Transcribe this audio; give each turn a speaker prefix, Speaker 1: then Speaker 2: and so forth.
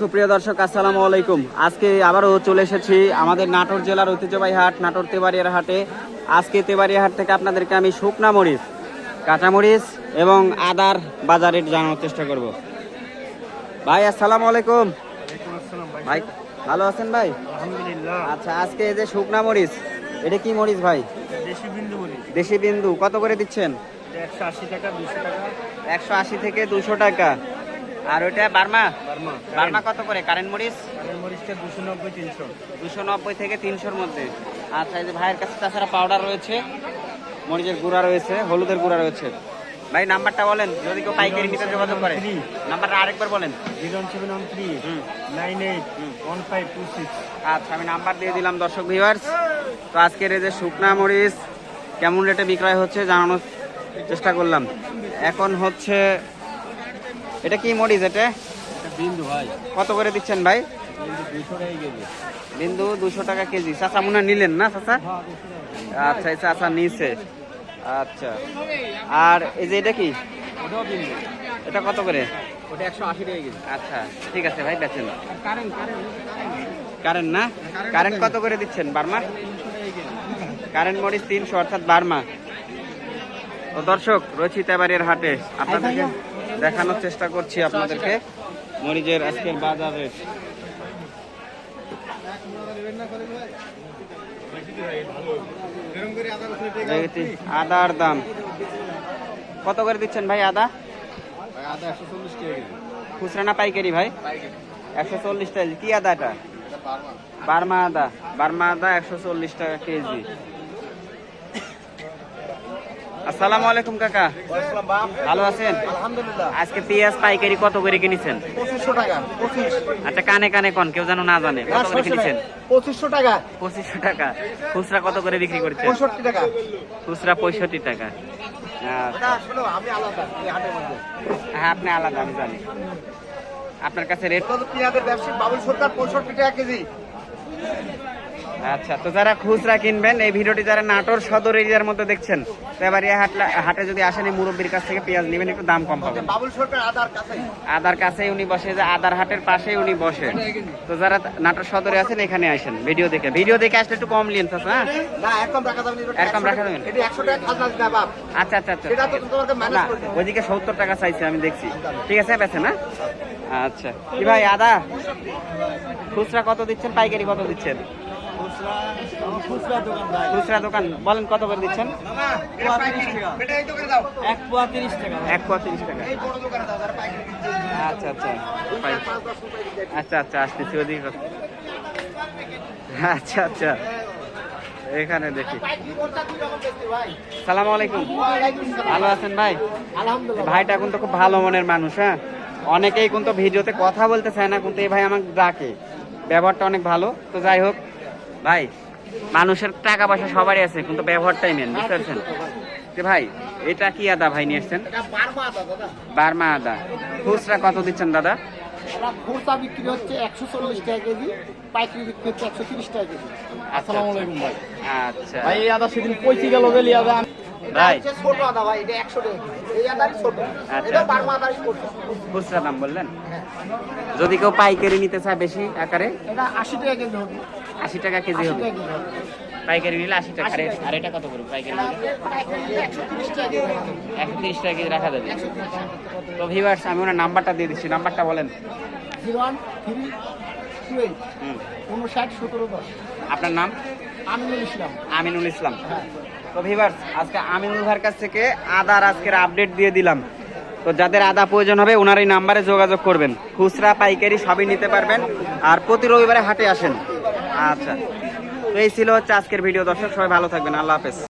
Speaker 1: সুপ্রিয় দর্শক আসসালামু আলাইকুম। আজকে আবারও চলে এসেছি আমাদের নাটোর জেলার ঐতিহ্যবাহী হাট নাটোর তেবাড়িয়ার হাটে। আজকে তেবাড়িয়া হাট থেকে আপনাদেরকে আমি শুকনা মরিচ কাঁচামরিচ এবং আদার বাজার রেট জানানোর চেষ্টা করব। ভাই আসসালামু আলাইকুম। ভাই। ভালো আছেন ভাই?
Speaker 2: আলহামদুলিল্লাহ।
Speaker 1: আচ্ছা আজকে এই যে শুকনা মরিচ এটা কি মরিচ ভাই?
Speaker 2: দেশি বিন্দু বলি
Speaker 1: দেশি বিন্দু কত করে দিচ্ছেন?
Speaker 2: একশো আশি
Speaker 1: থেকে দুশো টাকা। আর ওইটা বার্মা?
Speaker 2: বার্মা।
Speaker 1: কত করে? কারেন্ট মরিচ?
Speaker 2: মরিচটা দুশো নব্বই তিনশো।
Speaker 1: দুশো নব্বই থেকে তিনশোর মধ্যে। আচ্ছা এই যে ভাইয়ের কাছে তাছাড়া পাউডার রয়েছে। মরিচের গুঁড়া রয়েছে হলুদের গুঁড়া রয়েছে। ভাই নাম্বারটা বলেন। যদি কেউ পাইকারি নিতে যোগাযোগ করে। নাম্বারটা আরেকবার বলেন। আচ্ছা আমি নাম্বার দিয়ে দিলাম দর্শক ভিউয়ার্স তো আজকের এই যে শুকনা মরিচ কেমন রেটে বিক্রয় হচ্ছে জানানোর চেষ্টা করলাম। এখন হচ্ছে এটা কি মরিচ এটা?
Speaker 2: বিন্দু ভাই।
Speaker 1: কত করে দিচ্ছেন ভাই?
Speaker 2: বিন্দু দুশো টাকা কেজি।
Speaker 1: চাচা মনে নিলেন না চাচা? আচ্ছা এই চাচা নিছে। আচ্ছা। আর এই যে এটা কি? এটা কত করে?
Speaker 2: ওটা একশো আশি টাকা কেজি।
Speaker 1: আচ্ছা ঠিক আছে ভাই বেচেন।
Speaker 2: কারেন্ট
Speaker 1: না? কারেন্ট কত করে দিচ্ছেন বার্মা? কারেন্ট মরিচ তিনশো অর্থাৎ বার্মা। তো দর্শক রয়েছি তেবাড়ির হাটে আপনাদেরকে দেখানোর চেষ্টা করছি আপনাদেরকে। মরিচের আজকের বাজার। রেট আদার দাম। কত করে দিচ্ছেন ভাই আদা? খুচরা না পাইকারি ভাই? একশো চল্লিশ টাকা কি আদাটা? বার্মা আদা। বার্মা আদা একশো চল্লিশ টাকা কেজি। আসসালামু আলাইকুম কাকা। ভালো আছেন?
Speaker 2: আলহামদুলিল্লাহ।
Speaker 1: আজকে পেঁয়াজ পাইকারি কত করে কিনেছেন?
Speaker 2: পঁচিশশো টাকা পঁচিশ।
Speaker 1: আচ্ছা কানে কানে কোন কেউ যেন না জানে কত করে কিনেছেন?
Speaker 2: পঁচিশশো টাকা।
Speaker 1: পঁচিশশো টাকা। খুচরা কত করে বিক্রি করছেন?
Speaker 2: পঁয়ষট্টি টাকা।
Speaker 1: খুচরা পঁয়ষট্টি টাকা। হ্যাঁ আপনি আলাদা আমি জানি। আপনার কাছে রেট?
Speaker 2: পেঁয়াজের ব্যবসায়ী বাবুল সরকার পঁয়ষট্টি টাকা কেজি।
Speaker 1: আচ্ছা তো যারা খুচরা কিনবেন এই ভিডিওটি যারা নাটোর সদর এরিয়ার মধ্যে দেখছেন তো এবার হাটলা হাটে যদি আসেন এই মুরব্বীর কাছ থেকে পেঁয়াজ নেবেন একটু দাম কম পাবেন। আদার কাছেই। উনি বসে যে আদার হাটের পাশেই উনি বসে তো যারা নাটোর সদরে আছেন এখানে আসেন ভিডিও দেখে। ভিডিও দেখে আসলে একটু কম লিন হ্যাঁ?
Speaker 2: রাখা।
Speaker 1: আচ্ছা আচ্ছা আচ্ছা। না। ওইদিকে সত্তর টাকা চাইছে আমি দেখছি। ঠিক আছে বেছে না আচ্ছা। কি ভাই আদা? খুচরা কত দিচ্ছেন পাইকারি কত দিচ্ছেন? খুচরা দোকান বলেন কত করে দিচ্ছেন?
Speaker 2: এটা এই দোকানে দাও।
Speaker 1: এক পোয়া তিরিশ টাকা এক পোয়া তিরিশ টাকা।
Speaker 2: এই বড় দোকানে দাও, যারা পাইকারি দিচ্ছে।
Speaker 1: আচ্ছা আচ্ছা। আচ্ছা আচ্ছা আসতেছি ওদিকে। আচ্ছা আচ্ছা। এখানে দেখি। সালাম আলাইকুম। ভালো আছেন ভাই?
Speaker 2: আলহামদুলিল্লাহ।
Speaker 1: ভাইটা কিন্তু খুব ভালো মনের মানুষ হ্যাঁ? অনেকেই কিন্তু ভিডিওতে কথা বলতে চায় না কিন্তু এই ভাই আমাকে ডাকে। ব্যবহারটা অনেক ভালো। তো যাই হোক ভাই মানুষের টাকা পয়সা সবারই আছে কিন্তু ব্যবহারটাই মেন বুঝতে পারছেন? ভাই এটা কি আদা ভাই নিয়ে এসছেন?
Speaker 2: বারমা আদা
Speaker 1: বার্মা আদা। খুচরা কত দিচ্ছেন দাদা?
Speaker 2: খুচরা বিক্রি হচ্ছে একশো চল্লিশ টাকা কেজি পাইকারি বিক্রি হচ্ছে একশো তিরিশ টাকা কেজি।
Speaker 1: আসসালামু ভাই। আচ্ছা।
Speaker 3: ভাই আদা সেদিন পৌঁছে গেল গেলি আদা
Speaker 1: ভাই
Speaker 2: ছোট আদা ভাই এটা একশো টাকা এই আদারই ছোট।
Speaker 1: আচ্ছা।
Speaker 2: এটা বারমা আদারই
Speaker 1: খুচরা দাম বললেন? যদি কেউ পাইকারি নিতে চায় বেশি আকারে?
Speaker 2: এটা আশি টাকা কেজি হবে।
Speaker 1: টাকা কেজি পাইকারি নিলে আশি টাকা। আর- এটা কত করে পাইকারি নিলে?
Speaker 2: টাকা কেজি
Speaker 1: টাকা রাখা যাবে। তো ভিভার্স আমি ওনার নাম্বারটা দিয়ে দিচ্ছি। নাম্বারটা বলেন। আপনার নাম?
Speaker 2: আমিনুল ইসলাম।
Speaker 1: আমিনুল ইসলাম।
Speaker 2: হ্যাঁ।
Speaker 1: তো ভিভার্স আজকে আমিনুল ভাইয়ের কাছ থেকে আদার আজকের আপডেট দিয়ে দিলাম। তো যাদের আদা প্রয়োজন হবে ওনার এই নাম্বারে যোগাযোগ করবেন। খুচরা, পাইকারি সবই নিতে পারবেন আর প্রতি রবিবারে হাটে আসেন। আচ্ছা তো এই ছিল হচ্ছে আজকের ভিডিও দর্শক, সবাই ভালো থাকবেন। আল্লাহ হাফেজ।